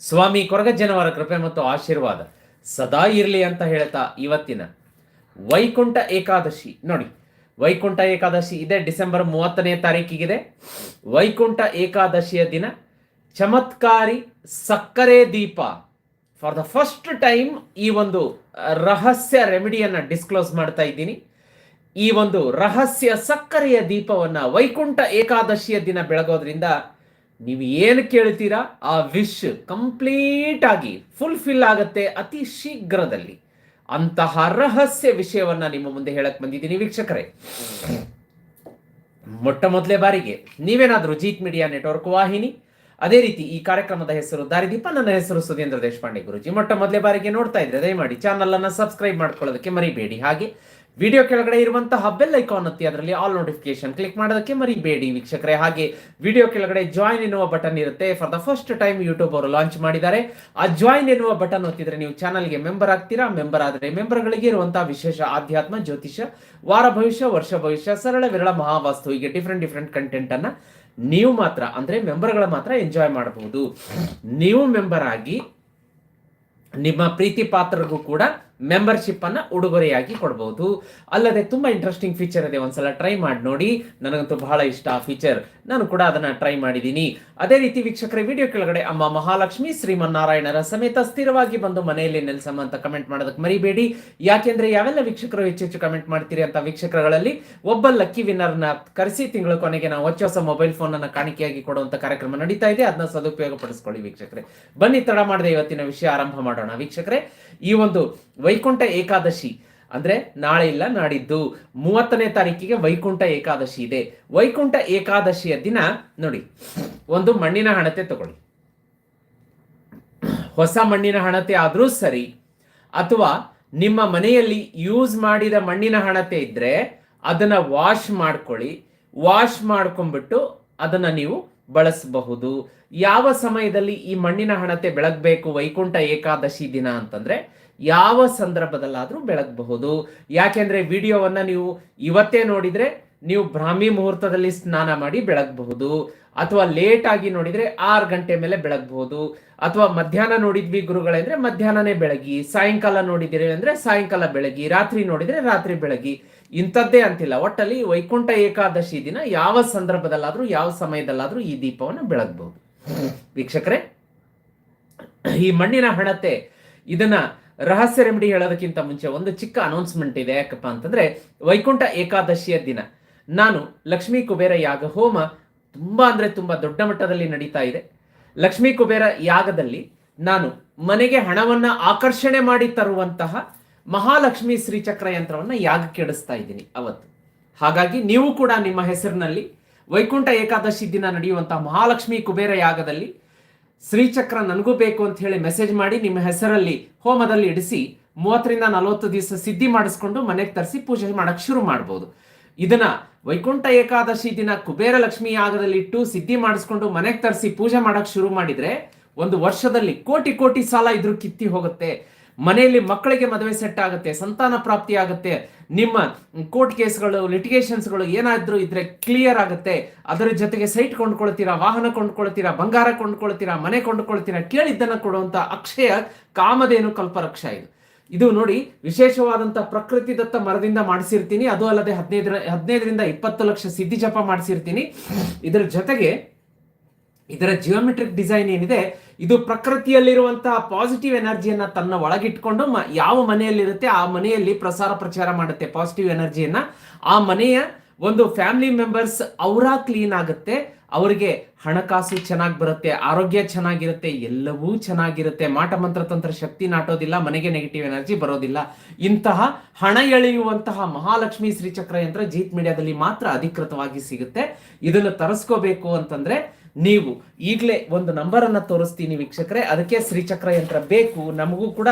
ಸ್ವಾಮಿ ಕೊರಗಜ್ಜನವರ ಕೃಪೆ ಮತ್ತು ಆಶೀರ್ವಾದ ಸದಾ ಇರಲಿ ಅಂತ ಹೇಳ್ತಾ ಇವತ್ತಿನ ವೈಕುಂಠ ಏಕಾದಶಿ. ನೋಡಿ, ವೈಕುಂಠ ಏಕಾದಶಿ ಇದೆ, ಡಿಸೆಂಬರ್ ಮೂವತ್ತನೇ ತಾರೀಕಿಗಿದೆ. ವೈಕುಂಠ ಏಕಾದಶಿಯ ದಿನ, ಚಮತ್ಕಾರಿ ಸಕ್ಕರೆ ದೀಪ. ಫಾರ್ ದ ಫಸ್ಟ್ ಟೈಮ್ ಈ ಒಂದು ರಹಸ್ಯ ರೆಮಿಡಿಯನ್ನ ಡಿಸ್ಕ್ಲೋಸ್ ಮಾಡ್ತಾ ಇದ್ದೀನಿ. ಈ ಒಂದು ರಹಸ್ಯ ಸಕ್ಕರೆಯ ದೀಪವನ್ನ ವೈಕುಂಠ ಏಕಾದಶಿಯ ದಿನ ಬೆಳಗೋದ್ರಿಂದ ನೀವು ಏನು ಕೇಳ್ತೀರಾ ಆ ವಿಶ್ ಕಂಪ್ಲೀಟ್ ಆಗಿ ಫುಲ್ಫಿಲ್ ಆಗುತ್ತೆ ಅತಿ ಶೀಘ್ರದಲ್ಲಿ. ಅಂತಹ ರಹಸ್ಯ ವಿಷಯವನ್ನ ನಿಮ್ಮ ಮುಂದೆ ಹೇಳಕ್ ಬಂದಿದ್ದೀನಿ ವೀಕ್ಷಕರೇ. ಮೊಟ್ಟ ಮೊದಲೇ ಬಾರಿಗೆ, ನೀವೇನಾದರೂ ಜೀತ್ ಮೀಡಿಯಾ ನೆಟ್ವರ್ಕ್ ವಾಹಿನಿ, ಅದೇ ರೀತಿ ಈ ಕಾರ್ಯಕ್ರಮದ ಹೆಸರು ದಾರಿದೀಪ, ನನ್ನ ಹೆಸರು ಸುಧೀಂದ್ರ ದೇಶಪಾಂಡೆ ಗುರುಜಿ. ಮೊಟ್ಟ ಮೊದಲೇ ಬಾರಿಗೆ ನೋಡ್ತಾ ಇದ್ರೆ ದಯಮಾಡಿ ಚಾನಲ್ ಅನ್ನ ಸಬ್ಸ್ಕ್ರೈಬ್ ಮಾಡ್ಕೊಳ್ಳೋದಕ್ಕೆ ಮರಿಬೇಡಿ. ಹಾಗೆ ವಿಡಿಯೋ ಕೆಳಗಡೆ ಇರುವಂತಹ ಬೆಲ್ ಐಕಾನ್ ಒತ್ತಿ ಅದರಲ್ಲಿ ಆಲ್ ನೋಟಿಫಿಕೇಶನ್ ಕ್ಲಿಕ್ ಮಾಡೋದಕ್ಕೆ ಮರಿಬೇಡಿ ವೀಕ್ಷಕರೇ. ಹಾಗೆ ವಿಡಿಯೋ ಕೆಳಗಡೆ ಜಾಯಿನ್ ಎನ್ನುವ ಬಟನ್ ಇರುತ್ತೆ. For the first time YouTube ಅವರು ಲಾಂಚ್ ಮಾಡಿದ್ದಾರೆ. ಆ ಜಾಯಿನ್ ಎನ್ನುವ ಬಟನ್ ಒತ್ತಿದ್ರೆ ನೀವು ಚಾನಲ್ಗೆ ಮೆಂಬರ್ ಆಗ್ತೀರಾ? ಮೆಂಬರ್ ಆದರೆ ಮೆಂಬರ್ಗಳಿಗೆ ಇರುವಂತಹ ವಿಶೇಷ ಆಧ್ಯಾತ್ಮ ಜ್ಯೋತಿಷ ವಾರ ಭವಿಷ್ಯ, ವರ್ಷ ಭವಿಷ್ಯ, ಸರಳ ವಿರಳ ಮಹಾವಾಸ್ತು, ಹೀಗೆ ಡಿಫ್ರೆಂಟ್ ಡಿಫ್ರೆಂಟ್ ಕಂಟೆಂಟ್ ಅನ್ನ ನೀವು ಮಾತ್ರ, ಅಂದ್ರೆ ಮೆಂಬರ್ಗಳ ಮಾತ್ರ ಎಂಜಾಯ್ ಮಾಡಬಹುದು. ನೀವು ಮೆಂಬರ್ ಆಗಿ ನಿಮ್ಮ ಪ್ರೀತಿ ಪಾತ್ರರಿಗೂ ಕೂಡ ಮೆಂಬರ್ಶಿಪ್ ಅನ್ನ ಉಡುಗೊರೆಯಾಗಿ ಕೊಡಬಹುದು ಅಲ್ಲದೆ ತುಂಬಾ ಇಂಟ್ರೆಸ್ಟಿಂಗ್ ಫೀಚರ್ ಇದೆ. ಒಂದ್ಸಲ ಟ್ರೈ ಮಾಡಿ ನೋಡಿ. ನನಗಂತೂ ಬಹಳ ಇಷ್ಟ ಆ ಫೀಚರ್ ನಾನು ಕೂಡ ಅದನ್ನ ಟ್ರೈ ಮಾಡಿದ್ದೀನಿ. ಅದೇ ರೀತಿ ವೀಕ್ಷಕರ ವಿಡಿಯೋ ಕೆಳಗಡೆ ಅಮ್ಮ ಮಹಾಲಕ್ಷ್ಮಿ, ಶ್ರೀಮನ್ನಾರಾಯಣರ ಸಮೇತ ಸ್ಥಿರವಾಗಿ ಬಂದು ಮನೆಯಲ್ಲಿ ನೆಲೆಸಮ್ಮ ಅಂತ ಕಮೆಂಟ್ ಮಾಡೋದಕ್ಕೆ ಮರಿಬೇಡಿ. ಯಾಕೆಂದ್ರೆ ಯಾವೆಲ್ಲ ವೀಕ್ಷಕರು ಹೆಚ್ಚು ಹೆಚ್ಚು ಕಮೆಂಟ್ ಮಾಡ್ತೀರಿ ಅಂತ ವೀಕ್ಷಕರುಗಳಲ್ಲಿ ಒಬ್ಬ ಲಕ್ಕಿ ವಿನ್ನರ್ನ ಕರೆಸಿ ತಿಂಗಳ ಕೊನೆಗೆ ನಾವು ಹೊಚ್ಚ ಹೊಸ ಮೊಬೈಲ್ ಫೋನ್ ಅನ್ನ ಕಾಣಿಕೆಯಾಗಿ ಕೊಡುವಂತ ಕಾರ್ಯಕ್ರಮ ನಡೀತಾ ಇದೆ. ಅದನ್ನ ಸದುಪಯೋಗ ಪಡಿಸ್ಕೊಳ್ಳಿ ವೀಕ್ಷಕರೇ. ಬನ್ನಿ, ತಡ ಮಾಡದೆ ಇವತ್ತಿನ ವಿಷಯ ಆರಂಭ ಮಾಡೋಣ. ವೀಕ್ಷಕರೇ, ಈ ಒಂದು ವೈಕುಂಠ ಏಕಾದಶಿ ಅಂದ್ರೆ ನಾಳೆ ಇಲ್ಲ, ನಾಡಿದ್ದು. ಮೂವತ್ತನೇ ತಾರೀಕಿಗೆ ವೈಕುಂಠ ಏಕಾದಶಿ ಇದೆ. ವೈಕುಂಠ ಏಕಾದಶಿಯ ದಿನ ನೋಡಿ, ಒಂದು ಮಣ್ಣಿನ ಹಣತೆ ತಗೊಳ್ಳಿ. ಹೊಸ ಮಣ್ಣಿನ ಹಣತೆ ಆದ್ರೂ ಸರಿ, ಅಥವಾ ನಿಮ್ಮ ಮನೆಯಲ್ಲಿ ಯೂಸ್ ಮಾಡಿದ ಮಣ್ಣಿನ ಹಣತೆ ಇದ್ರೆ ಅದನ್ನ ವಾಶ್ ಮಾಡ್ಕೊಳ್ಳಿ. ವಾಶ್ ಮಾಡ್ಕೊಂಡ್ಬಿಟ್ಟು ಅದನ್ನ ನೀವು ಬಳಸಬಹುದು. ಯಾವ ಸಮಯದಲ್ಲಿ ಈ ಮಣ್ಣಿನ ಹಣತೆ ಬೆಳಗ್ಬೇಕು ವೈಕುಂಠ ಏಕಾದಶಿ ದಿನ ಅಂತಂದ್ರೆ ಯಾವ ಸಂದರ್ಭದಲ್ಲಾದರೂ ಬೆಳಗಬಹುದು. ಯಾಕೆಂದರೆ ವಿಡಿಯೋವನ್ನು ನೀವು ಇವತ್ತೇ ನೋಡಿದರೆ ನೀವು ಬ್ರಾಹ್ಮಿ ಮುಹೂರ್ತದಲ್ಲಿ ಸ್ನಾನ ಮಾಡಿ ಬೆಳಗಬಹುದು. ಅಥವಾ ಲೇಟ್ ಆಗಿ ನೋಡಿದ್ರೆ ಆರು ಗಂಟೆ ಮೇಲೆ ಬೆಳಗಬಹುದು. ಅಥವಾ ಮಧ್ಯಾಹ್ನ ನೋಡಿದ್ವಿ ಗುರುಗಳೆಂದರೆ ಮಧ್ಯಾಹ್ನನೇ ಬೆಳಗಿ. ಸಾಯಂಕಾಲ ನೋಡಿದಿರಿ ಅಂದ್ರೆ ಸಾಯಂಕಾಲ ಬೆಳಗಿ. ರಾತ್ರಿ ನೋಡಿದರೆ ರಾತ್ರಿ ಬೆಳಗಿ. ಇಂಥದ್ದೇ ಅಂತಿಲ್ಲ. ಒಟ್ಟಲ್ಲಿ ವೈಕುಂಠ ಏಕಾದಶಿ ದಿನ ಯಾವ ಸಂದರ್ಭದಲ್ಲಾದರೂ, ಯಾವ ಸಮಯದಲ್ಲಾದರೂ ಈ ದೀಪವನ್ನು ಬೆಳಗಬಹುದು. ವೀಕ್ಷಕರೇ, ಈ ಮಣ್ಣಿನ ಹಣತೆ, ಇದನ್ನ ರಹಸ್ಯ ರೆಮಿಡಿ ಹೇಳೋದಕ್ಕಿಂತ ಮುಂಚೆ ಒಂದು ಚಿಕ್ಕ ಅನೌನ್ಸ್ಮೆಂಟ್ ಇದೆ. ಯಾಕಪ್ಪ ಅಂತಂದ್ರೆ ವೈಕುಂಠ ಏಕಾದಶಿಯ ದಿನ. ನಾನು ಲಕ್ಷ್ಮೀ ಕುಬೇರ ಯಾಗ ಹೋಮ ತುಂಬಾ ಅಂದ್ರೆ ತುಂಬಾ ದೊಡ್ಡ ಮಟ್ಟದಲ್ಲಿ ನಡೀತಾ ಇದೆ. ಲಕ್ಷ್ಮೀ ಕುಬೇರ ಯಾಗದಲ್ಲಿ ನಾನು ಮನೆಗೆ ಹಣವನ್ನ ಆಕರ್ಷಣೆ ಮಾಡಿ ತರುವಂತಹ ಮಹಾಲಕ್ಷ್ಮಿ ಶ್ರೀಚಕ್ರ ಯಂತ್ರವನ್ನ ಯಾಗ ಕೆಡಿಸ್ತಾ ಇದ್ದೀನಿ ಅವತ್ತು. ಹಾಗಾಗಿ ನೀವು ಕೂಡ ನಿಮ್ಮ ಹೆಸರಿನಲ್ಲಿ ವೈಕುಂಠ ಏಕಾದಶಿ ದಿನ ನಡೆಯುವಂತಹ ಮಹಾಲಕ್ಷ್ಮಿ ಕುಬೇರ ಯಾಗದಲ್ಲಿ ಶ್ರೀಚಕ್ರ ನನಗೂ ಬೇಕು ಅಂತ ಹೇಳಿ ಮೆಸೇಜ್ ಮಾಡಿ ನಿಮ್ಮ ಹೆಸರಲ್ಲಿ ಹೋಮದಲ್ಲಿ ಇಡಿಸಿ ಮೂವತ್ತರಿಂದ ನಲವತ್ತು ದಿವಸ ಸಿದ್ಧಿ ಮಾಡಿಸ್ಕೊಂಡು ಮನೆಗೆ ತರಿಸಿ ಪೂಜೆ ಮಾಡೋಕೆ ಶುರು ಮಾಡ್ಬೋದು. ಇದನ್ನ ವೈಕುಂಠ ಏಕಾದಶಿ ದಿನ ಕುಬೇರ ಲಕ್ಷ್ಮಿ ಯಾಗದಲ್ಲಿ ಇಟ್ಟು ಸಿದ್ಧಿ ಮಾಡಿಸ್ಕೊಂಡು ಮನೆಗೆ ತರಿಸಿ ಪೂಜೆ ಮಾಡೋಕ್ಕೆ ಶುರು ಮಾಡಿದ್ರೆ ಒಂದು ವರ್ಷದಲ್ಲಿ ಕೋಟಿ ಕೋಟಿ ಸಾಲ ಇದ್ರೂ ಕಿತ್ತಿ ಹೋಗುತ್ತೆ. ಮನೆಯಲ್ಲಿ ಮಕ್ಕಳಿಗೆ ಮದುವೆ ಸೆಟ್ ಆಗುತ್ತೆ, ಸಂತಾನ ಪ್ರಾಪ್ತಿ ಆಗುತ್ತೆ, ನಿಮ್ಮ ಕೋರ್ಟ್ ಕೇಸ್ಗಳು ಲಿಟಿಗೇಷನ್ಸ್ಗಳು ಏನಾದ್ರೂ ಇದ್ರೆ ಕ್ಲಿಯರ್ ಆಗುತ್ತೆ, ಅದರ ಜೊತೆಗೆ ಸೈಟ್ ಕೊಂಡ್ಕೊಳ್ತೀರಾ, ವಾಹನ ಕೊಂಡ್ಕೊಳ್ತೀರಾ, ಬಂಗಾರ ಕೊಂಡ್ಕೊಳ್ತೀರಾ, ಮನೆ ಕೊಂಡ್ಕೊಳ್ತೀರಾ ಕೇಳಿದ್ದನ್ನ ಕೊಡುವಂತ ಅಕ್ಷಯ ಕಾಮಧೇನು ಕಲ್ಪರಕ್ಷ ಇದು. ಇದು ನೋಡಿ ವಿಶೇಷವಾದಂತ ಪ್ರಕೃತಿ ದತ್ತ ಮರದಿಂದ ಮಾಡಿಸಿರ್ತೀನಿ, ಅದು ಅಲ್ಲದೆ ಹದಿನೈದರ, ಹದಿನೈದರಿಂದ ಇಪ್ಪತ್ತು ಲಕ್ಷ ಸಿದ್ಧಿ ಜಪ ಮಾಡಿಸಿರ್ತೀನಿ. ಇದರ ಜೊತೆಗೆ ಇದರ ಜಿಯೋಮೆಟ್ರಿಕ್ ಡಿಸೈನ್ ಏನಿದೆ, ಇದು ಪ್ರಕೃತಿಯಲ್ಲಿರುವಂತಹ ಪಾಸಿಟಿವ್ ಎನರ್ಜಿಯನ್ನ ತನ್ನ ಒಳಗಿಟ್ಕೊಂಡು ಮ- ಯಾವ ಮನೆಯಲ್ಲಿರುತ್ತೆ, ಆ ಮನೆಯಲ್ಲಿ ಪ್ರಸಾರ ಪ್ರಚಾರ ಮಾಡುತ್ತೆ ಪಾಸಿಟಿವ್ ಎನರ್ಜಿಯನ್ನ ಆ ಮನೆಯ ಒಂದು ಫ್ಯಾಮಿಲಿ ಮೆಂಬರ್ಸ್ ಅವರ ಕ್ಲೀನ್ ಆಗುತ್ತೆ, ಅವರಿಗೆ ಹಣಕಾಸು ಚೆನ್ನಾಗಿ ಬರುತ್ತೆ, ಆರೋಗ್ಯ ಚೆನ್ನಾಗಿರುತ್ತೆ, ಎಲ್ಲವೂ ಚೆನ್ನಾಗಿರುತ್ತೆ. ಮಾಟ ಮಂತ್ರ ತಂತ್ರ ಶಕ್ತಿ ನಾಟೋದಿಲ್ಲ, ಮನೆಗೆ ನೆಗೆಟಿವ್ ಎನರ್ಜಿ ಬರೋದಿಲ್ಲ. ಇಂತಹ ಹಣ ಎಳೆಯುವಂತಹ ಮಹಾಲಕ್ಷ್ಮಿ ಶ್ರೀಚಕ್ರ ಯಂತ್ರ ಜೀತ್ ಮೀಡಿಯಾದಲ್ಲಿ ಮಾತ್ರ ಅಧಿಕೃತವಾಗಿ ಸಿಗುತ್ತೆ. ಇದನ್ನು ತರಿಸ್ಕೋಬೇಕು ಅಂತಂದ್ರೆ ನೀವು ಈಗಲೇ ಒಂದು ನಂಬರನ್ನು ತೋರಿಸ್ತೀನಿ ವೀಕ್ಷಕರೇ. ಅದಕ್ಕೆ ಶ್ರೀಚಕ್ರ ಯಂತ್ರ ಬೇಕು. ನಮಗೂ ಕೂಡ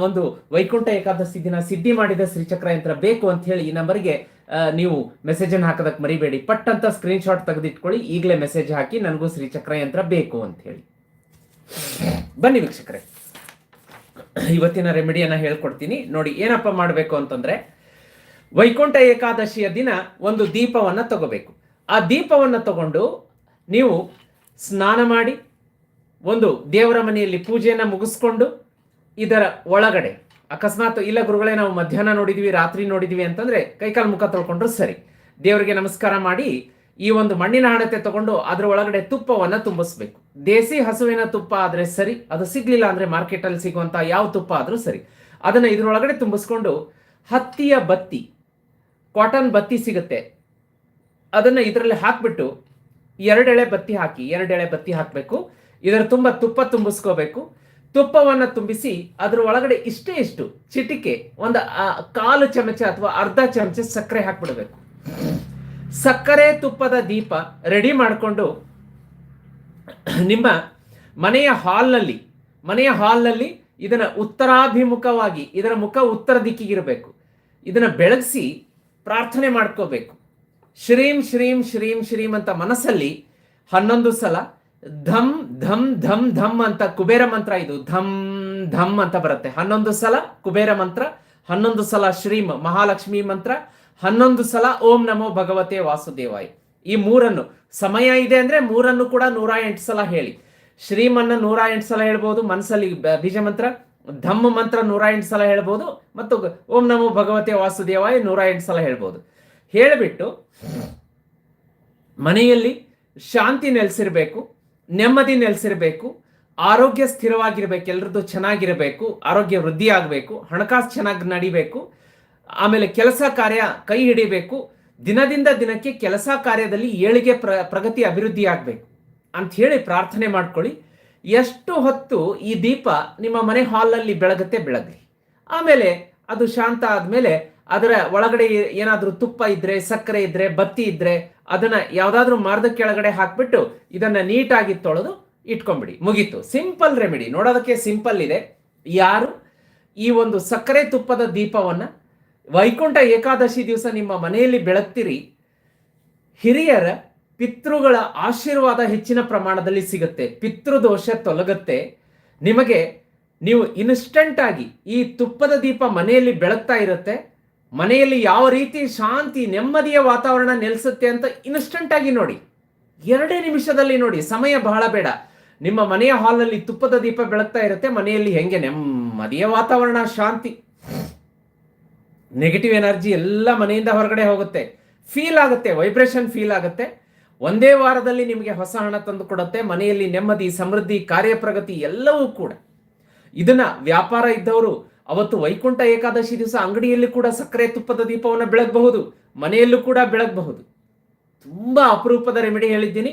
ಒಂದು ವೈಕುಂಠ ಏಕಾದಶಿ ದಿನ ಸಿದ್ಧಿ ಮಾಡಿದ ಶ್ರೀಚಕ್ರ ಯಂತ್ರ ಬೇಕು ಅಂತ ಹೇಳಿ ಈ ನಂಬರ್ಗೆ ನೀವು ನೀವು ಮೆಸೇಜನ್ನು ಹಾಕೋದಕ್ಕೆ ಮರಿಬೇಡಿ. ಪಟ್ ಅಂತ ಸ್ಕ್ರೀನ್ಶಾಟ್ ತೆಗೆದಿಟ್ಕೊಳ್ಳಿ. ಈಗಲೇ ಮೆಸೇಜ್ ಹಾಕಿ ನನಗೂ ಶ್ರೀಚಕ್ರ ಯಂತ್ರ ಬೇಕು ಅಂತ ಹೇಳಿ. ಬನ್ನಿ ವೀಕ್ಷಕರೇ. ಇವತ್ತಿನ ರೆಮಿಡಿಯನ್ನ ಹೇಳ್ಕೊಡ್ತೀನಿ. ನೋಡಿ, ಏನಪ್ಪ ಮಾಡಬೇಕು ಅಂತಂದ್ರೆ, ವೈಕುಂಠ ಏಕಾದಶಿಯ ದಿನ ಒಂದು ದೀಪವನ್ನ ತಗೋಬೇಕು. ಆ ದೀಪವನ್ನ ತಗೊಂಡು ನೀವು ಸ್ನಾನ ಮಾಡಿ ಒಂದು ದೇವರ ಮನೆಯಲ್ಲಿ ಪೂಜೆಯನ್ನು ಮುಗಿಸ್ಕೊಂಡು ಇದರ ಒಳಗಡೆ, ಅಕಸ್ಮಾತ್ ಇಲ್ಲ ಗುರುಗಳೇ ನಾವು ಮಧ್ಯಾಹ್ನ ನೋಡಿದ್ವಿ, ರಾತ್ರಿ ನೋಡಿದ್ವಿ ಅಂತಂದ್ರೆ ಕೈಕಾಲು ಮುಖ ತೊಳ್ಕೊಂಡ್ರು ಸರಿ. ದೇವರಿಗೆ ನಮಸ್ಕಾರ ಮಾಡಿ ಈ ಒಂದು ಮಣ್ಣಿನ ಹಣತೆ ತಗೊಂಡು ಅದ್ರ ಒಳಗಡೆ ತುಪ್ಪವನ್ನು ತುಂಬಿಸ್ಬೇಕು. ದೇಸಿ ಹಸುವಿನ ತುಪ್ಪ ಆದ್ರೆ ಸರಿ, ಅದು ಸಿಗ್ಲಿಲ್ಲ ಅಂದ್ರೆ ಮಾರ್ಕೆಟ್ ಅಲ್ಲಿ ಸಿಗುವಂತ ಯಾವ ತುಪ್ಪ ಆದ್ರೂ ಸರಿ. ಅದನ್ನ ಇದರೊಳಗಡೆ ತುಂಬಿಸ್ಕೊಂಡು ಹತ್ತಿಯ ಬತ್ತಿ, ಕಾಟನ್ ಬತ್ತಿ ಸಿಗುತ್ತೆ. ಅದನ್ನ ಇದರಲ್ಲಿ ಹಾಕ್ಬಿಟ್ಟು ಎರಡೆಳೆ ಬತ್ತಿ ಹಾಕಿ, ಎರಡೆಳೆ ಬತ್ತಿ ಹಾಕಬೇಕು. ಇದರ ತುಂಬ ತುಪ್ಪ ತುಂಬಿಸ್ಕೋಬೇಕು. ತುಪ್ಪವನ್ನು ತುಂಬಿಸಿ ಅದರ ಒಳಗಡೆ ಇಷ್ಟೇ ಇಷ್ಟು ಚಿಟಿಕೆ, ಒಂದು ಕಾಲು ಚಮಚ ಅಥವಾ ಅರ್ಧ ಚಮಚ ಸಕ್ಕರೆ ಹಾಕ್ಬಿಡ್ಬೇಕು. ಸಕ್ಕರೆ ತುಪ್ಪದ ದೀಪ ರೆಡಿ ಮಾಡಿಕೊಂಡು ನಿಮ್ಮ ಮನೆಯ ಹಾಲ್ನಲ್ಲಿ ಮನೆಯ ಹಾಲ್ನಲ್ಲಿ ಇದನ್ನ ಉತ್ತರಾಭಿಮುಖವಾಗಿ, ಇದರ ಮುಖ ಉತ್ತರ ದಿಕ್ಕಿಗಿರಬೇಕು ಇದನ್ನ ಬೆಳಗಿಸಿ ಪ್ರಾರ್ಥನೆ ಮಾಡ್ಕೋಬೇಕು. ಶ್ರೀಂ ಶ್ರೀಂ ಶ್ರೀಂ ಶ್ರೀಂ ಅಂತ ಮನಸ್ಸಲ್ಲಿ ಹನ್ನೊಂದು ಸಲ ಧಮ್ ಧಮ್ ಧಮ್ ಧಮ್ ಅಂತ ಕುಬೇರ ಮಂತ್ರ ಇದು. ಧಮ್ ಧಮ್ ಅಂತ ಬರುತ್ತೆ. ಹನ್ನೊಂದು ಸಲ ಕುಬೇರ ಮಂತ್ರ, ಹನ್ನೊಂದು ಸಲ ಶ್ರೀಂ ಮಹಾಲಕ್ಷ್ಮಿ ಮಂತ್ರ, ಹನ್ನೊಂದು ಸಲ ಓಂ ನಮೋ ಭಗವತೆ ವಾಸುದೇವಾಯ. ಈ ಮೂರನ್ನು ಸಮಯ ಇದೆ ಅಂದ್ರೆ ಮೂರನ್ನು ಕೂಡ ನೂರ ಎಂಟು ಸಲ ಹೇಳಿ. ಶ್ರೀಮನ್ನ ನೂರ ಎಂಟು ಸಲ ಹೇಳ್ಬೋದು, ಮನಸ್ಸಲ್ಲಿ ಬೀಜ ಮಂತ್ರ ಧಮ್ಮ ಮಂತ್ರ ನೂರ ಎಂಟು ಸಲ ಹೇಳ್ಬೋದು, ಮತ್ತು ಓಂ ನಮೋ ಭಗವತೆ ವಾಸುದೇವಾಯ ನೂರ ಎಂಟು ಸಲ ಹೇಳ್ಬೋದು. ಹೇಳಿಬಿಟ್ಟು ಮನೆಯಲ್ಲಿ ಶಾಂತಿ ನೆಲೆಸಿರಬೇಕು, ನೆಮ್ಮದಿ ನೆಲೆಸಿರಬೇಕು, ಆರೋಗ್ಯ ಸ್ಥಿರವಾಗಿರ್ಬೇಕು, ಎಲ್ರದ್ದು ಚೆನ್ನಾಗಿರಬೇಕು, ಆರೋಗ್ಯ ವೃದ್ಧಿ ಆಗಬೇಕು, ಹಣಕಾಸು ಚೆನ್ನಾಗಿ ನಡಿಬೇಕು, ಆಮೇಲೆ ಕೆಲಸ ಕಾರ್ಯ ಕೈ ಹಿಡಿಬೇಕು, ದಿನದಿಂದ ದಿನಕ್ಕೆ ಕೆಲಸ ಕಾರ್ಯದಲ್ಲಿ ಏಳಿಗೆ ಪ್ರ, ಪ್ರಗತಿ ಅಭಿವೃದ್ಧಿ ಆಗಬೇಕು ಅಂತ ಹೇಳಿ ಪ್ರಾರ್ಥನೆ ಮಾಡ್ಕೊಳ್ಳಿ. ಎಷ್ಟು ಹೊತ್ತು ಈ ದೀಪ ನಿಮ್ಮ ಮನೆ ಹಾಲಲ್ಲಿ ಬೆಳಗತ್ತೆ, ಬೆಳಗಲಿ. ಆಮೇಲೆ ಅದು ಶಾಂತ ಆದ್ಮೇಲೆ ಅದರ ಒಳಗಡೆ ಏನಾದರೂ ತುಪ್ಪ ಇದ್ರೆ, ಸಕ್ಕರೆ ಇದ್ರೆ, ಬತ್ತಿ ಇದ್ರೆ ಅದನ್ನ ಯಾವ್ದಾದ್ರು ಮರದ ಕೆಳಗಡೆ ಹಾಕ್ಬಿಟ್ಟು ಇದನ್ನ ನೀಟಾಗಿ ತೊಳೆದು ಇಟ್ಕೊಂಡ್ಬಿಡಿ ಮುಗೀತು. Simple remedy. ನೋಡೋದಕ್ಕೆ ಸಿಂಪಲ್ ಇದೆ. ಯಾರು? ಈ ಒಂದು ಸಕ್ಕರೆ ತುಪ್ಪದ ದೀಪವನ್ನ ವೈಕುಂಠ ಏಕಾದಶಿ ದಿವಸ ನಿಮ್ಮ ಮನೆಯಲ್ಲಿ ಬೆಳಗ್ತೀರಿ. ಹಿರಿಯರ ಪಿತೃಗಳ ಆಶೀರ್ವಾದ ಹೆಚ್ಚಿನ ಪ್ರಮಾಣದಲ್ಲಿ ಸಿಗುತ್ತೆ. ಪಿತೃದೋಷ ತೊಲಗುತ್ತೆ. ನಿಮಗೆ ನೀವು ಇನ್ಸ್ಟಂಟ್ ಆಗಿ ಈ ತುಪ್ಪದ ದೀಪ ಮನೆಯಲ್ಲಿ ಬೆಳಗ್ತಾ ಇರುತ್ತೆ. ಮನೆಯಲ್ಲಿ ಯಾವ ರೀತಿ ಶಾಂತಿ, ನೆಮ್ಮದಿಯ ವಾತಾವರಣ ನೆಲೆಸುತ್ತೆ ಅಂತ ಇನ್ಸ್ಟಂಟ್ ಆಗಿ ನೋಡಿ. ಎರಡೇ ನಿಮಿಷದಲ್ಲಿ ನೋಡಿ. ಸಮಯ ಬಹಳ ಬೇಡ. ನಿಮ್ಮ ಮನೆಯ ಹಾಲ್ನಲ್ಲಿ ತುಪ್ಪದ ದೀಪ ಬೆಳಗ್ತಾ ಇರುತ್ತೆ. ಮನೆಯಲ್ಲಿ ಹೆಂಗೆ ನೆಮ್ಮದಿಯ ವಾತಾವರಣ, ಶಾಂತಿ ನೆಗೆಟಿವ್ ಎನರ್ಜಿ ಎಲ್ಲ ಮನೆಯಿಂದ ಹೊರಗಡೆ ಹೋಗುತ್ತೆ. ಫೀಲ್ ಆಗುತ್ತೆ ವೈಬ್ರೇಷನ್ ಫೀಲ್ ಆಗುತ್ತೆ. ಒಂದೇ ವಾರದಲ್ಲಿ ನಿಮಗೆ ಹೊಸ ಹಣ ತಂದು ಕೊಡುತ್ತೆ. ಮನೆಯಲ್ಲಿ ನೆಮ್ಮದಿ, ಸಮೃದ್ಧಿ, ಕಾರ್ಯಪ್ರಗತಿ ಎಲ್ಲವೂ ಕೂಡ. ಇದನ್ನ ವ್ಯಾಪಾರ ಇದ್ದವರು ಅವತ್ತು ವೈಕುಂಠ ಏಕಾದಶಿ ದಿವಸ ಅಂಗಡಿಯಲ್ಲಿ ಕೂಡ ಸಕ್ಕರೆ ತುಪ್ಪದ ದೀಪವನ್ನು ಬೆಳಗಬಹುದು, ಮನೆಯಲ್ಲೂ ಕೂಡ ಬೆಳಗಬಹುದು. ತುಂಬಾ ಅಪರೂಪದ ರೆಮಿಡಿ ಹೇಳಿದ್ದೀನಿ.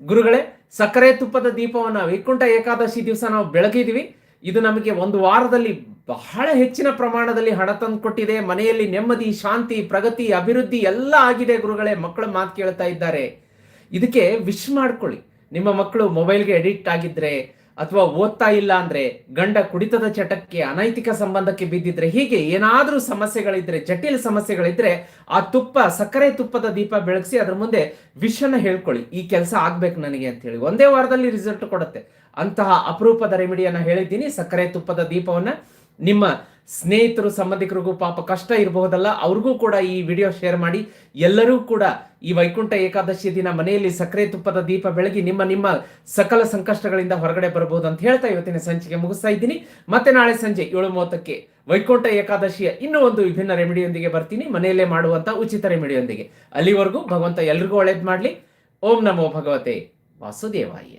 ಗುರುಗಳೇ, ಸಕ್ಕರೆ ತುಪ್ಪದ ದೀಪವನ್ನು ವೈಕುಂಠ ಏಕಾದಶಿ ದಿವಸ ನಾವು ಬೆಳಗಿದ್ದೀವಿ. ಇದು ನಮಗೆ ಒಂದು ವಾರದಲ್ಲಿ ಬಹಳ ಹೆಚ್ಚಿನ ಪ್ರಮಾಣದಲ್ಲಿ ಹಣ ತಂದು ಕೊಟ್ಟಿದೆ. ಮನೆಯಲ್ಲಿ ನೆಮ್ಮದಿ, ಶಾಂತಿ, ಪ್ರಗತಿ, ಅಭಿವೃದ್ಧಿ ಎಲ್ಲ ಆಗಿದೆ ಗುರುಗಳೇ. ಮಕ್ಕಳು ಮಾತು ಕೇಳ್ತಾ ಇದ್ದಾರೆ. ಇದಕ್ಕೆ ವಿಶ್ ಮಾಡ್ಕೊಳ್ಳಿ. ನಿಮ್ಮ ಮಕ್ಕಳು ಮೊಬೈಲ್ಗೆ ಎಡಿಕ್ಟ್ ಆಗಿದ್ರೆ ಅಥವಾ ಓದ್ತಾ ಇಲ್ಲ ಅಂದ್ರೆ ಗಂಡ ಕುಡಿತದ ಚಟಕ್ಕೆ ಅನೈತಿಕ ಸಂಬಂಧಕ್ಕೆ ಬಿದ್ದಿದ್ರೆ ಹೀಗೆ ಏನಾದರೂ ಸಮಸ್ಯೆಗಳಿದ್ರೆ, ಜಟಿಲ ಸಮಸ್ಯೆಗಳಿದ್ರೆ ಆ ತುಪ್ಪ, ಸಕ್ಕರೆ ತುಪ್ಪದ ದೀಪ ಬೆಳಗಿಸಿ ಅದ್ರ ಮುಂದೆ ವಿಷನ ಹೇಳ್ಕೊಳ್ಳಿ. ಈ ಕೆಲಸ ಆಗ್ಬೇಕು ನನಗೆ ಅಂತ ಹೇಳಿ. ಒಂದೇ ವಾರದಲ್ಲಿ ರಿಸಲ್ಟ್ ಕೊಡುತ್ತೆ. ಅಂತಹ ಅಪರೂಪದ ರೆಮಿಡಿಯನ್ನ ಹೇಳಿದ್ದೀನಿ. ಸಕ್ಕರೆ ತುಪ್ಪದ ದೀಪವನ್ನ ನಿಮ್ಮ ಸ್ನೇಹಿತರು, ಸಂಬಂಧಿಕರಿಗೂ ಪಾಪ ಕಷ್ಟ ಇರಬಹುದಲ್ಲ, ಅವ್ರಿಗೂ ಕೂಡ ಈ ವಿಡಿಯೋ ಶೇರ್ ಮಾಡಿ. ಎಲ್ಲರೂ ಕೂಡ ಈ ವೈಕುಂಠ ಏಕಾದಶಿ ದಿನ ಮನೆಯಲ್ಲಿ ಸಕ್ಕರೆ ತುಪ್ಪದ ದೀಪ ಬೆಳಗಿ ನಿಮ್ಮ ನಿಮ್ಮ ಸಕಲ ಸಂಕಷ್ಟಗಳಿಂದ ಹೊರಗಡೆ ಬರಬಹುದು ಅಂತ ಹೇಳ್ತಾ ಇವತ್ತಿನ ಸಂಚಿಕೆ ಮುಗಿಸ್ತಾ ಇದ್ದೀನಿ. ಮತ್ತೆ ನಾಳೆ ಸಂಜೆ ಏಳು ಮೂವತ್ತಕ್ಕೆ ವೈಕುಂಠ ಏಕಾದಶಿಯ ಇನ್ನೂ ಒಂದು ವಿಭಿನ್ನ ರೆಮಿಡಿಯೊಂದಿಗೆ ಬರ್ತೀನಿ, ಮನೆಯಲ್ಲೇ ಮಾಡುವಂತ ಉಚಿತ ರೆಮಿಡಿಯೊಂದಿಗೆ. ಅಲ್ಲಿವರೆಗೂ ಭಗವಂತ ಎಲ್ರಿಗೂ ಒಳ್ಳೇದು ಮಾಡಲಿ. ಓಂ ನಮೋ ಭಗವತೆ ವಾಸುದೇವಾಯ.